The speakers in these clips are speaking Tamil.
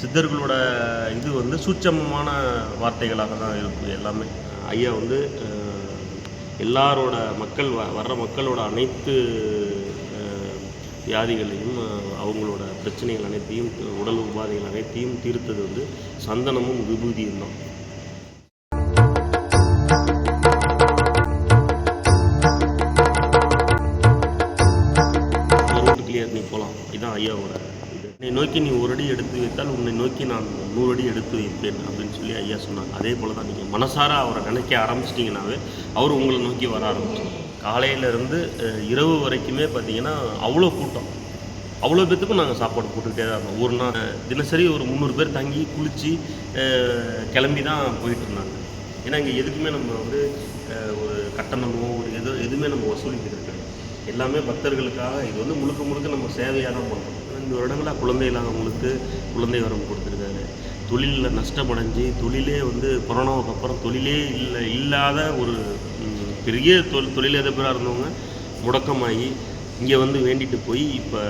சித்தர்களோட இது வந்து சூட்சமமான வார்த்தைகளாக தான் இருக்கும் எல்லாமே. ஐயா வந்து எல்லாரோட மக்கள் வ வர்ற மக்களோட அனைத்து வியாதிகளையும் அவங்களோட பிரச்சனைகள் அனைத்தையும் உடல் உபாதைகள் அனைத்தையும் தீர்த்தது வந்து சந்தனமும் விபூதியும் தான். கிளியர் நீ போகலாம் இதான் ஐயாவோட என்னை நோக்கி நீ ஒரு அடி எடுத்து வைத்தால் உன்னை நோக்கி நான் நூறு அடி எடுத்து வைப்பேன் அப்படின்னு சொல்லி ஐயா சொன்னாங்க. அதே போல் தான் நீங்கள் மனசார அவரை நினைக்க ஆரம்பிச்சிட்டிங்கனாவே அவர் உங்களை நோக்கி வர ஆரம்பிச்சிடும் காலையிலேருந்து இரவு வரைக்குமே பார்த்தீங்கன்னா அவ்வளோ கூட்டம். அவ்வளோ பேத்துக்கும் நாங்கள் சாப்பாடு போட்டுக்கிட்டே தான் இருந்தோம். ஒரு நாள் தினசரி ஒரு முந்நூறு பேர் தங்கி குளித்து கிளம்பி தான் போயிட்டு இருந்தாங்க. ஏன்னா இங்கே எதுக்குமே நம்ம வந்து ஒரு கட்டணமோ ஒரு எது எதுவுமே நம்ம வசூலிக்கிறது கிடையாது. எல்லாமே பக்தர்களுக்காக இது வந்து முழுக்க முழுக்க நம்ம சேவையாக தான் பண்ணுறோம் இந்த வருடங்களாக குழந்தை இல்லாதவங்களுக்கு குழந்தை வரம் கொடுத்துருக்காரு. தொழிலில் நஷ்டமடைஞ்சு தொழிலே வந்து கொரோனாவுக்கு அப்புறம் தொழிலே இல்லை இல்லாத ஒரு பெரிய தொழில் தொழிலதிபராக இருந்தவங்க முடக்கமாகி இங்கே வந்து வேண்டிட்டு போய் இப்போ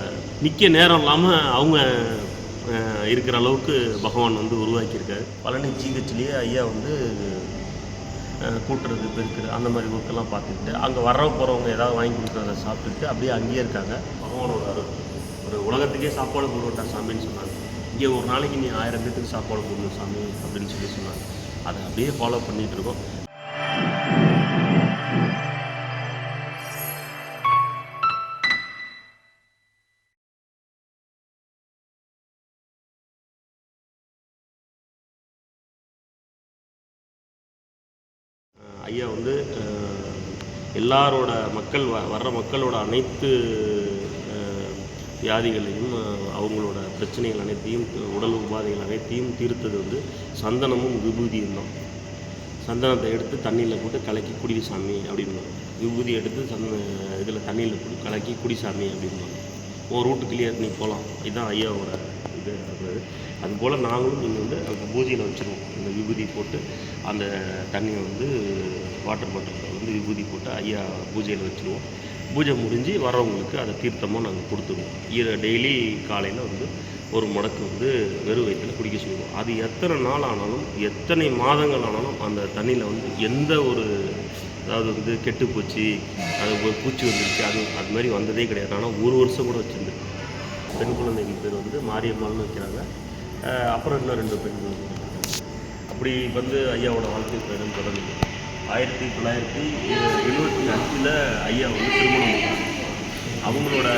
நிற்க நேரம் இல்லாமல் அவங்க இருக்கிற அளவுக்கு பகவான் வந்து உருவாக்கியிருக்காரு. பழனி ஜிஹெச்லேயே ஐயா வந்து கூட்டுறது பெருக்கிறது அந்த மாதிரி ஒர்க்கெல்லாம் பார்த்துக்கிட்டு அங்கே வர போகிறவங்க ஏதாவது வாங்கி கொடுக்குறத சாப்பிட்டுட்டு அப்படியே அங்கேயே இருக்காங்க. பகவானோட அருள். ஒரு உலகத்துக்கே சாப்பாடு போடுவட்டா சாமின்னு சொன்னாங்க. இங்கே ஒரு நாளைக்கு நீ ஆயிரம் பேத்துக்கு சாப்பாடு போடணும் சாமி அப்படின்னு சொல்லி சொன்னாங்க. அதை அப்படியே ஃபாலோ பண்ணிகிட்டு இருக்கோம். ஐயா வந்து எல்லாரோட மக்கள் வர்ற மக்களோட அனைத்து வியாதிகளையும் அவங்களோட பிரச்சனைகள் அனைத்தையும் உடல் உபாதைகள் அனைத்தையும் தீர்த்தது வந்து சந்தனமும் விபூதியும் தான். சந்தனத்தை எடுத்து தண்ணியில் போட்டு கலக்கி குடி சாமி அப்படின்பாங்க. விபூதி எடுத்து சந்த இதில் தண்ணியில் போட்டு கலக்கி குடி சாமி அப்படின்பாங்க. ஒரு ரூட்டு கிளியர் நீ போகலாம் இதுதான் ஐயாவோட இது அது. அதுபோல் நாங்களும் நீங்கள் வந்து அந்த பூஜையில் வச்சுருவோம். இந்த விபூதி போட்டு அந்த தண்ணியை வந்து வாட்டர் பாட்டிலில் வந்து விபூதி போட்டு ஐயா பூஜையில் வச்சுருவோம். பூஜை முடிஞ்சு வரவங்களுக்கு அதை தீர்த்தமாக நாங்கள் கொடுத்துருவோம் ஈர டெய்லி காலையில் வந்து ஒரு முடக்கு வந்து வெறும் வயிற்றில் குடிக்க சொல்லுவோம். அது எத்தனை நாள் ஆனாலும் எத்தனை மாதங்கள் ஆனாலும் அந்த தண்ணியில் வந்து எந்த ஒரு அதாவது வந்து கெட்டு போச்சு அது ஒரு பூச்சி வந்துருச்சு அது அது மாதிரி வந்ததே கிடையாது. ஆனால் ஒரு வருஷம் கூட வச்சுருந்து பெண் குழந்தைகள் பேர் வந்து மாரியம்மாள்னு வைக்கிறாங்க. அப்புறம் இன்னும் ரெண்டு பெண் குழந்தைகள் அப்படி வந்து ஐயாவோட வாழ்க்கை பயணம் தொடங்குது. ஆயிரத்தி தொள்ளாயிரத்தி எழுபத்தி அஞ்சில் ஐயா வந்து திருமணம் அவங்களோட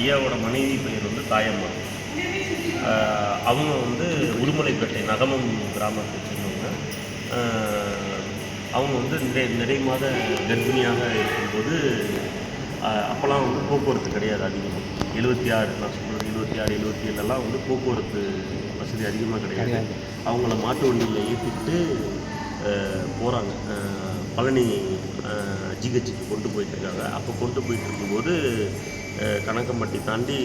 ஐயாவோட மனைவி பெயர் வந்து தாயம்மா அவங்க வந்து உடுமலைப்பேட்டை நகமம் கிராமத்தை சேர்ந்தவங்க. அவங்க வந்து நிறை நிறை மாத கர்ப்பிணியாக இருக்கும்போது அப்போல்லாம் வந்து போக்குவரத்து கிடையாது அதிகமாக எழுபத்தி ஆறு நான் சொல்கிறது எழுபத்தி ஆறு எழுபத்தி ஏழுலாம் வந்து போக்குவரத்து வசதி அதிகமாக கிடையாது. அவங்கள மாட்டு வண்டியில் ஏற்றிக்கிட்டு போகிறாங்க பழனி ஜிஹெச்சுக்கு கொண்டு போயிட்டுருக்காங்க. அப்போ கொண்டு போயிட்டு இருக்கும்போது கணக்கம்பட்டி தாண்டி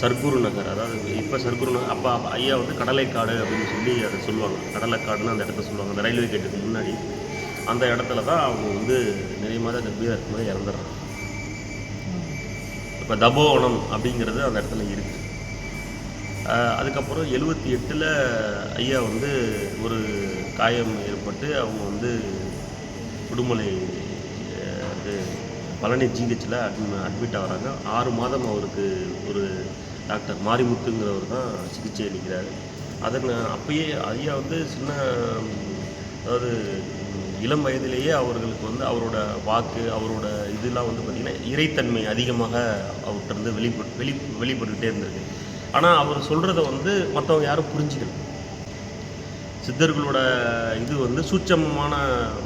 சர்க்குரு நகர். அதாவது இப்போ சர்க்குரு நகர் அப்போ ஐயா வந்து கடலைக்காடு அப்படின்னு சொல்லி அதை சொல்லுவாங்க. கடலைக்காடுன்னு அந்த இடத்த சொல்லுவாங்க. அந்த ரயில்வே கேட்டுக்கு முன்னாடி. அந்த இடத்துல தான் அவங்க வந்து நிறைய மாத கர்ப்பியாக இருக்கும்போது இறந்துடுறாங்க. இப்போ தபோவனம் அப்படிங்கிறது அந்த இடத்துல இருக்குது அதுக்கப்புறம் எழுபத்தி எட்டில் ஐயா வந்து ஒரு காயம் ஏற்பட்டு அவங்க வந்து உடுமலை இது பழனி ஜிஹெச்சில் அட்மி அட்மிட் ஆகுறாங்க. ஆறு மாதம் அவருக்கு ஒரு டாக்டர் மாரிமுத்துங்கிறவர் தான் சிகிச்சை அளிக்கிறார். அதன் அப்பயே ஐயா வந்து சின்ன அதாவது இளம் வயதிலேயே அவர்களுக்கு வந்து அவரோட வாக்கு அவரோட இதெல்லாம் வந்து பார்த்திங்கன்னா இறைத்தன்மை அதிகமாக அவர்கிட்ட இருந்து வெளிப்பட்டு வெளி வெளிப்பட்டுக்கிட்டே இருந்திருக்கு. ஆனால் அவர் சொல்கிறத வந்து மற்றவங்க யாரும் புரிஞ்சுக்கல. சித்தர்களோட இது வந்து சூட்சமமான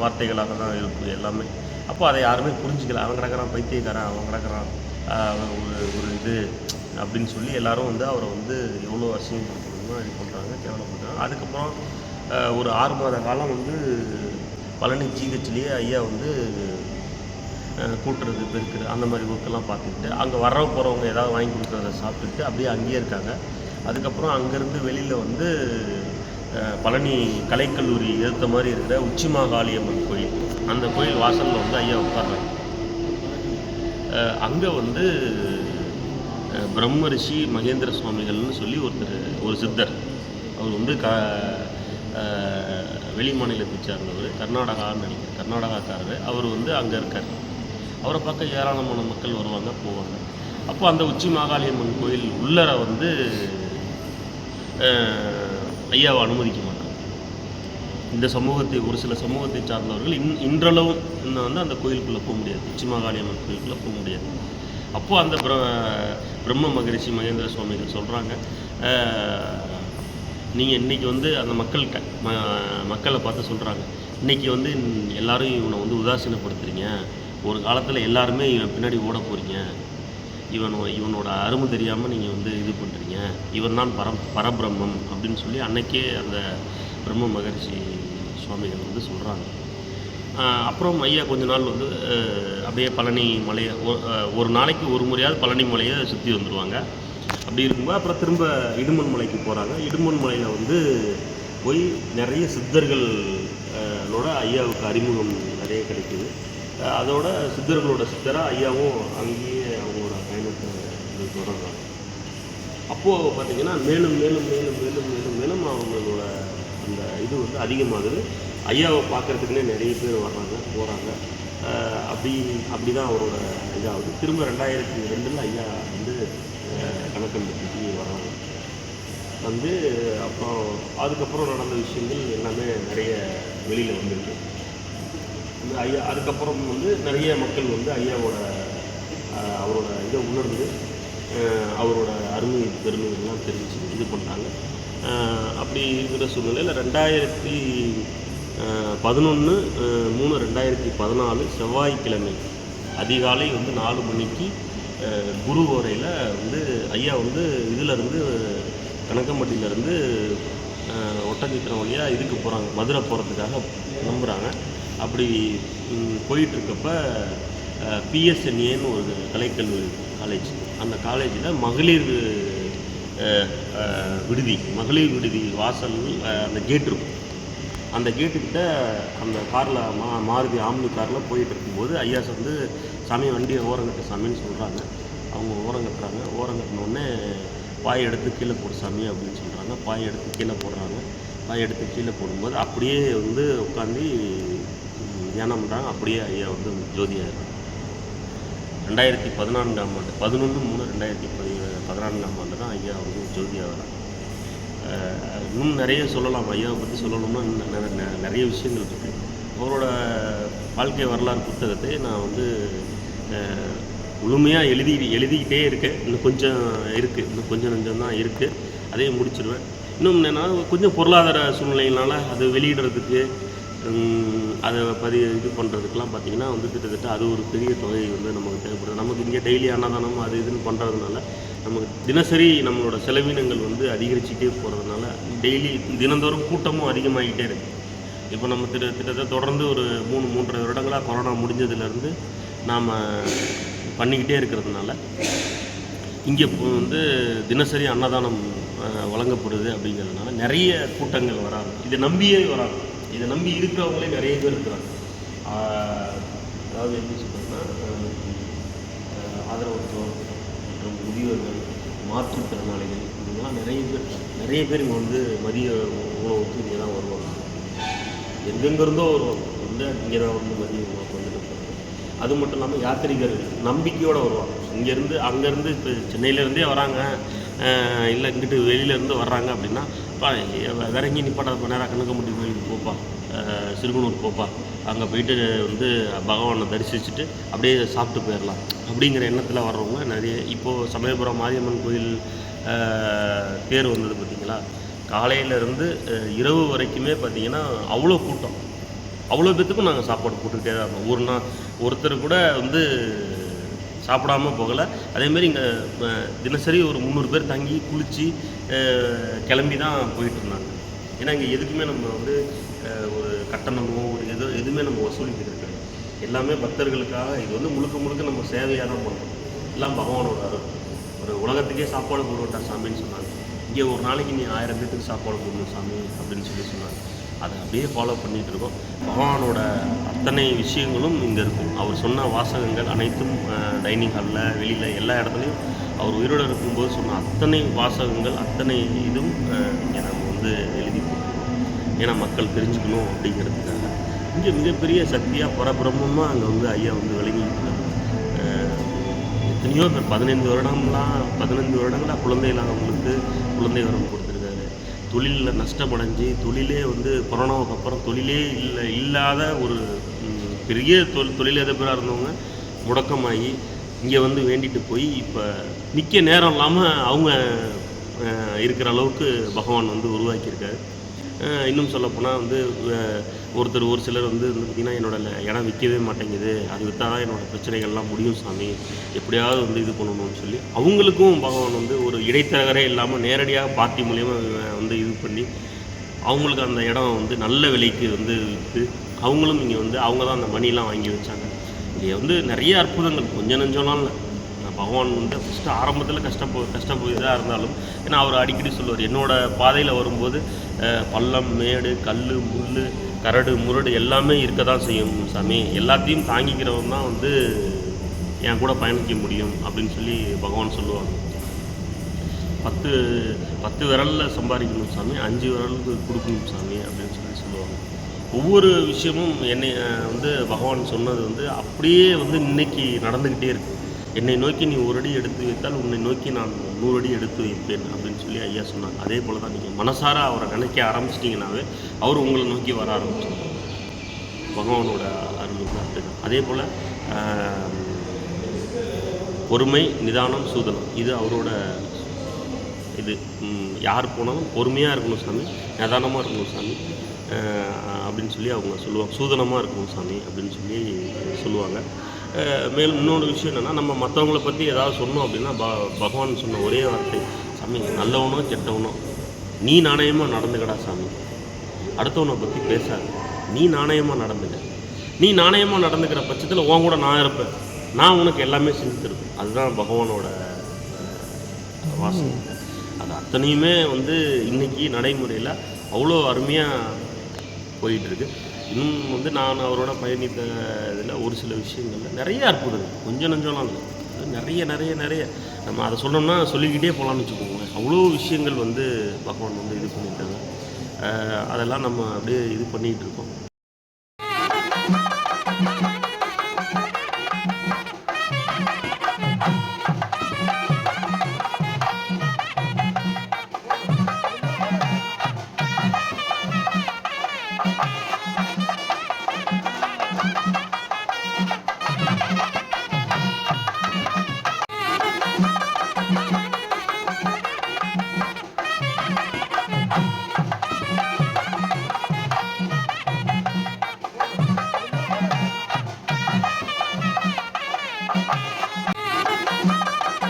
வார்த்தைகளாக தான் இருக்கும் எல்லாமே. அப்போ அதை யாருமே புரிஞ்சிக்கல. அவன் கிடக்கிறான் பைத்தியக்காரன் அவன் கிடக்கிறான் அவன் ஒரு ஒரு இது அப்படின்னு சொல்லி எல்லாரும் வந்து அவரை வந்து எவ்வளோ அசிங்கப்படுத்தணுமோ இது பண்ணுறாங்க கேவலப்படுறாங்க அதுக்கப்புறம் ஒரு ஆறு மாத காலம் வந்து பழனி ஜிஹெச்லேயே ஐயா வந்து கூட்டுறது பெருக்குறது அந்த மாதிரி ஒர்க்கெல்லாம் பார்த்துக்கிட்டு அங்கே வர போகிறவங்க ஏதாவது வாங்கி கொடுக்குறத சாப்பிட்டுட்டு அப்படியே அங்கேயே இருக்காங்க. அதுக்கப்புறம் அங்கேருந்து வெளியில் வந்து பழனி கலைக்கல்லூரி ஏற்ற மாதிரி இருக்கிற உச்சிமாகாளியம்மன் கோயில். அந்த கோயில் வாசலில் வந்து ஐயா உட்கார்றாங்க அங்கே வந்து பிரம்மரிஷி மகேந்திர சுவாமிகள்னு சொல்லி ஒருத்தர் ஒரு சித்தர். அவர் வந்து க வெளி மாநிலத்தை சார்ந்தவர் கர்நாடகான்னு நினைக்கிறேன். கர்நாடகாக்காரர். அவர் வந்து அங்கே இருக்கார். அவரை பார்க்க ஏராளமான மக்கள் வருவாங்க போவாங்க. அப்போ அந்த உச்சி மாகாளியம்மன் கோயில் உள்ளர வந்து ஐயாவை அனுமதிக்க மாட்டாங்க. இந்த சமூகத்தை ஒரு சில சமூகத்தை சார்ந்தவர்கள் இன் இன்றளவும் இன்னும் வந்து அந்த கோயிலுக்குள்ளே போக முடியாது. உச்சி அம்மன் கோயிலுக்குள்ளே போக முடியாது. அப்போது அந்த பிர பிரம்ம மகரிஷி மகேந்திர சுவாமிகள் சொல்கிறாங்க நீங்கள் இன்றைக்கி வந்து அந்த மக்கள்கிட்ட ம மக்களை பார்த்து சொல்கிறாங்க இன்றைக்கி வந்து இன்- எல்லாரும் இவனை வந்து உதாசீனப்படுத்துறீங்க. ஒரு காலத்தில் எல்லாருமே இவன் பின்னாடி ஓட போகிறீங்க இவன் இவனோட அருமை தெரியாமல் நீங்கள் வந்து இது பண்ணுறீங்க இவன் தான் பரம் பரபிரம்மம் அப்படின்னு சொல்லி அன்னைக்கே அந்த பிரம்ம மகரிஷி சுவாமிகள் வந்து சொல்கிறாங்க அப்புறம் ஐயா கொஞ்ச நாள் வந்து அப்படியே பழனி மலையை ஒரு நாளைக்கு ஒரு முறையாவது பழனி மலையை சுற்றி வந்துடுவாங்க அப்படி இருக்கும்போது அப்புறம் திரும்ப இடுமன் மலைக்கு போகிறாங்க இடுமன் மலையில் வந்து போய் நிறைய சித்தர்கள் ஐயாவுக்கு அறிமுகம் நிறைய கிடைக்குது. அதோட சித்தர்களோட சித்தராக ஐயாவும் அங்கேயே வந்து தொடர்றாங்க அப்போது பார்த்திங்கன்னா மேலும் மேலும் மேலும் மேலும் மேலும் மேலும் அவங்களோட அந்த இது வந்து அதிகமாகுது. ஐயாவை பார்க்குறதுக்குன்னே நிறைய பேர் வர்றாங்க போகிறாங்க அப்படி அப்படி தான் அவரோட இதாகுது. திரும்ப ரெண்டாயிரத்தி ரெண்டில் ஐயா வந்து அஹ், கணக்கம்பட்டிக்கு வர்றாங்க. வந்து அப்புறம் அதுக்கப்புறம் நடந்த விஷயங்கள் எல்லாமே நிறைய வெளியில் வந்திருக்கு. இந்த ஐயா அதுக்கப்புறம் வந்து நிறைய மக்கள் வந்து ஐயாவோட அவரோட இதை உணர்ந்து அவரோட அருமை பெருமைகள்லாம் தெரிஞ்சு இது பண்ணாங்க. அப்படி இருக்கிற சூழ்நிலையில் ரெண்டாயிரத்தி பதினொன்று மூணு ரெண்டாயிரத்தி பதினாலு செவ்வாய்க்கிழமை அதிகாலை வந்து நாலு மணிக்கு குரு ஓரையில் வந்து ஐயா வந்து இதிலேருந்து கணக்கம்பட்டியிலேருந்து ஒட்டஞ்சித்திரம் வழியாக இதுக்கு போகிறாங்க மதுரை போகிறதுக்காக நம்புகிறாங்க அப்படி போயிட்டுருக்கப்ப பிஎஸ்என்ஏன்னு ஒரு கலைக்கல்வி காலேஜ் அந்த காலேஜில் மகளிர் விடுதி மகளிர் விடுதி வாசல் அந்த கேட் இருக்கும். அந்த கேட்டுக்கிட்ட அந்த காரில் மா மாருதி ஆம்னி காரில் போயிட்டு இருக்கும்போது ஐயா வந்து சாமி வண்டியை ஓரங்கட்ட சாமின்னு சொல்கிறாங்க அவங்க ஓரங்கட்டுறாங்க ஓரங்கட்டினோடனே பாய் எடுத்து கீழே போடு சாமி அப்படின்னு சொல்கிறாங்க பாய் எடுத்து கீழே போடுறாங்க. பாய் எடுத்து கீழே போடும்போது அப்படியே வந்து உட்காந்து தியானம் பண்ணுறாங்க அப்படியே ஐயா வந்து ஜோதியாகிறாங்க ரெண்டாயிரத்தி பதினான்காம் ஆண்டு பதினொன்று மூணு ரெண்டாயிரத்தி பதி பதினான்காம் ஆண்டு தான் ஐயா வந்து ஜோதியாகிறாங்க அஹ் இன்னும் நிறைய சொல்லலாம். ஐயாவை பற்றி சொல்லணும்னா இன்னும் நெ- நிறைய விஷயங்கள் இருக்குது அவரோட வாழ்க்கை வரலாறு புத்தகத்தை நான் வந்து முழுமையாக எழுதி எழுதிக்கிட்டே இருக்கேன். இன்னும் கொஞ்சம் இருக்குது இன்னும் கொஞ்சம் கொஞ்சம் தான் இருக்குது அதையும் முடிச்சிடுவேன் இன்னும் என்னென்னா கொஞ்சம் பொருளாதார சூழ்நிலையினால அது வெளியிடுறதுக்கு அதை பதி இது பண்ணுறதுக்கெலாம் பார்த்திங்கன்னா வந்து கிட்டத்தட்ட அது ஒரு பெரிய தொகை வந்து நமக்கு தேவைப்படுது. நமக்கு இங்கே டெய்லி அன்னதானம் அது இதுன்னு பண்ணுறதுனால நமக்கு தினசரி நம்மளோட செலவினங்கள் வந்து அதிகரிச்சுட்டே போகிறதுனால டெய்லி தினந்தோறும் கூட்டமும் அதிகமாகிட்டே இருக்குது இப்போ நம்ம திட்ட திட்டத்தை தொடர்ந்து ஒரு மூணு மூன்றரை வருடங்களாக கொரோனா முடிஞ்சதுலேருந்து நாம் பண்ணிக்கிட்டே இருக்கிறதுனால இங்கே வந்து தினசரி அன்னதானம் வழங்கப்படுது அப்படிங்கிறதுனால நிறைய கூட்டங்கள் வராது. இதை நம்பியே வராது. இதை நம்பி இருக்கிறவங்களே நிறைய பேர் இருக்கிறாங்க. அதாவது எப்படி சொல்கிறதுனா ஆதரவற்றோர் மற்றும் முதியோர்கள் மாற்றுத்திறனாளிகள் இவங்கெல்லாம் நிறைய பேர் நிறைய பேர் இங்கே வந்து மதிய உணவுக்கு இங்கே தான் வருவாங்க. எங்கெங்கிருந்தோ வருவாங்க. வந்து இங்கே தான் வந்து மதிய உணவுக்கு வந்துட்டு அது மட்டும் இல்லாமல் யாத்திரிகர்கள் நம்பிக்கையோடு வருவாங்க. இங்கேருந்து அங்கேருந்து இப்போ சென்னையிலேருந்தே வராங்க. இல்லை இங்கிட்டு வெளியிலேருந்து வர்றாங்க அப்படின்னா பா வேற எங்கேயும் நிப்பாட்டாத நேராக கணக்கம்பட்டி கோயிலுக்கு போப்பா. சிறுகுனூர் போப்பா. அங்கே போயிட்டு வந்து பகவானை தரிசிச்சுட்டு அப்படியே சாப்பிட்டு போயிடலாம் அப்படிங்கிற எண்ணத்தில் வர்றவங்க நிறைய இப்போது சமயபுரம் மாரியம்மன் கோயில் பேர் தேர் வந்தது பார்த்தீங்களா காலையிலேருந்து இரவு வரைக்குமே பார்த்தீங்கன்னா அவ்வளோ கூட்டம். அவ்வளோ பேத்துக்கும் நாங்கள் சாப்பாடு போட்டுக்கிட்டே தான் இருந்தோம் ஒரு நாள் ஒருத்தர் கூட வந்து சாப்பிடாம போகலை. அதேமாரி இங்கே தினசரி ஒரு முந்நூறு பேர் தங்கி குளித்து கிளம்பி தான் போயிட்டு இருந்தாங்க ஏன்னா இங்கே எதுக்குமே நம்ம வந்து ஒரு கட்டணமோ ஒரு எது எதுவுமே நம்ம வசூலிக்கிறது கிடையாது. எல்லாமே பக்தர்களுக்காக இது வந்து முழுக்க முழுக்க நம்ம சேவையாக தான் பண்ணுறோம் எல்லாம் பகவானோட அருள். ஒரு உலகத்துக்கே சாப்பாடு போடுவட்டா சாமின்னு சொன்னாங்க. இங்கே ஒரு நாளைக்கு நீ ஆயிரம் பேத்துக்கு சாப்பாடு போடணும் சாமி அப்படின்னு சொல்லி சொன்னாங்க. அதை அப்படியே ஃபாலோ பண்ணிகிட்டு இருக்கோம். பகவானோட அத்தனை விஷயங்களும் இங்கே இருக்கும். அவர் சொன்ன வாசகங்கள் அனைத்தும் டைனிங் ஹாலில் வெளியில் எல்லா இடத்துலையும் அவர் உயிரோடு இருக்கும்போது சொன்ன அத்தனை வாசகங்கள் அத்தனை இதுவும் இங்கே நம்ம வந்து எழுதி போட்டிருக்கோம் ஏன்னா மக்கள் தெரிஞ்சுக்கணும் அப்படிங்கிறதுக்காக. இங்கே மிகப்பெரிய சக்தியாக பரபிரமமாக அங்கே வந்து ஐயா வந்து விளங்கிட்டு இருக்காங்க எத்தனையோ பேர் பதினைந்து வருடம்லாம் பதினைந்து வருடங்களாக குழந்தை இல்லாதவங்களுக்கு குழந்தை வரம் கொடுத்துருக்கு தொழிலில் நஷ்டமடைஞ்சு தொழிலே வந்து கொரோனாவுக்கு அப்புறம் தொழிலே இல்லை இல்லாத ஒரு பெரிய தொழில் தொழிலதிபராக இருந்தவங்க முடக்கமாகி இங்கே வந்து வேண்டிட்டு போய் இப்போ நிற்க நேரம் இல்லாமல் அவங்க இருக்கிற அளவுக்கு பகவான் வந்து உருவாக்கியிருக்காரு. இன்னும் சொல்லப்போனால் வந்து ஒருத்தர் ஒரு சிலர் வந்து வந்து பார்த்திங்கன்னா என்னோட இடம் விற்கவே மாட்டேங்குது. அது விற்றா தான் என்னோட பிரச்சனைகள்லாம் முடியும் சாமி. எப்படியாவது வந்து இது பண்ணணும்னு சொல்லி அவங்களுக்கும் பகவான் வந்து ஒரு இடைத்தரகரே இல்லாமல் நேரடியாக பார்ட்டி மூலியமா வந்து இது பண்ணி அவங்களுக்கு அந்த இடம் வந்து நல்ல விலைக்கு வந்து விற்று அவங்களும் இங்கே வந்து அவங்க தான் அந்த மணிலாம் வாங்கி வச்சாங்க. இங்கே வந்து நிறைய அற்புதங்கள். கொஞ்சம் நெஞ்சம்லாம் இல்லை. பகவான் வந்து ஃபஸ்ட்டு ஆரம்பத்தில் கஷ்டப்போ கஷ்டப்போதாக இருந்தாலும் ஏன்னா அவர் அடிக்கடி சொல்லுவார் என்னோட பாதையில் வரும்போது பள்ளம் மேடு கல் முள் கரடு முரடு எல்லாமே இருக்க தான் செய்யும் சாமி. எல்லாத்தையும் தாங்கிக்கிறவன் தான் வந்து என் கூட பயணிக்க முடியும் அப்படின்னு சொல்லி பகவான் சொல்லுவாங்க. பத்து பத்து விரலில் சம்பாதிக்கணும் சாமி அஞ்சு விரலுக்கு கொடுக்கணும் சாமி அப்படின்னு சொல்லி சொல்லுவாங்க. ஒவ்வொரு விஷயமும் என்னை வந்து பகவான் சொன்னது வந்து அப்படியே வந்து இன்னைக்கு நடந்துக்கிட்டே இருக்குது என்னை நோக்கி நீ ஒரு அடி எடுத்து வைத்தால் உன்னை நோக்கி நான் நூறு அடி எடுத்து வைப்பேன் அப்படின்னு சொல்லி ஐயா சொன்னாங்க. அதே போல் தான் நீங்கள் மனசார அவரை நினைக்க ஆரம்பிச்சிட்டிங்கனாவே அவர் உங்களை நோக்கி வர ஆரம்பிச்சிடும் பகவானோட அருள் வந்து அதே போல் பொறுமை நிதானம் சூதனம் இது அவரோட இது. யார் போனாலும் பொறுமையாக இருக்கணும் சாமி நிதானமாக இருக்கணும் சாமி அப்படின்னு சொல்லி அவங்க சொல்லுவாங்க. சூதனமாக இருக்கணும் சாமி அப்படின்னு சொல்லி சொல்லுவாங்க. மேலும் இன்னொரு விஷயம் என்னென்னா நம்ம மற்றவங்கள பற்றி ஏதாவது சொன்னோம் அப்படின்னா ப பகவான் சொன்ன ஒரே வார்த்தை சாமி நல்லவனோ கெட்டவனோ நீ நாணயமாக நடந்துக்கடா சாமி. அடுத்தவனை பற்றி பேசாது. நீ நாணயமாக நடந்துக்க. நீ நாணயமாக நடந்துக்கிற பட்சத்தில் உன் கூட நான் இருப்பேன். நான் உனக்கு எல்லாமே செஞ்சு தருவேன் அதுதான் பகவானோட வாசனை அது அத்தனையுமே வந்து இன்றைக்கி நடைமுறையில் அவ்வளோ அருமையாக போயிட்டுருக்கு இன்னும் வந்து நான் அவரோட பயணித்த இதில் ஒரு சில விஷயங்கள்ல நிறைய அற்புதங்கள். கொஞ்சம் நஞ்சம்லாம் இல்லை. நிறைய நிறைய நிறைய. நம்ம அதை சொன்னோம்னா சொல்லிக்கிட்டே போகலான்னு வச்சுக்கோங்களேன். அவ்வளோ விஷயங்கள் வந்து பகவான் வந்து இது பண்ணியிருக்காங்க அதெல்லாம் நம்ம அப்படியே இது பண்ணிகிட்டு இருக்கோம்.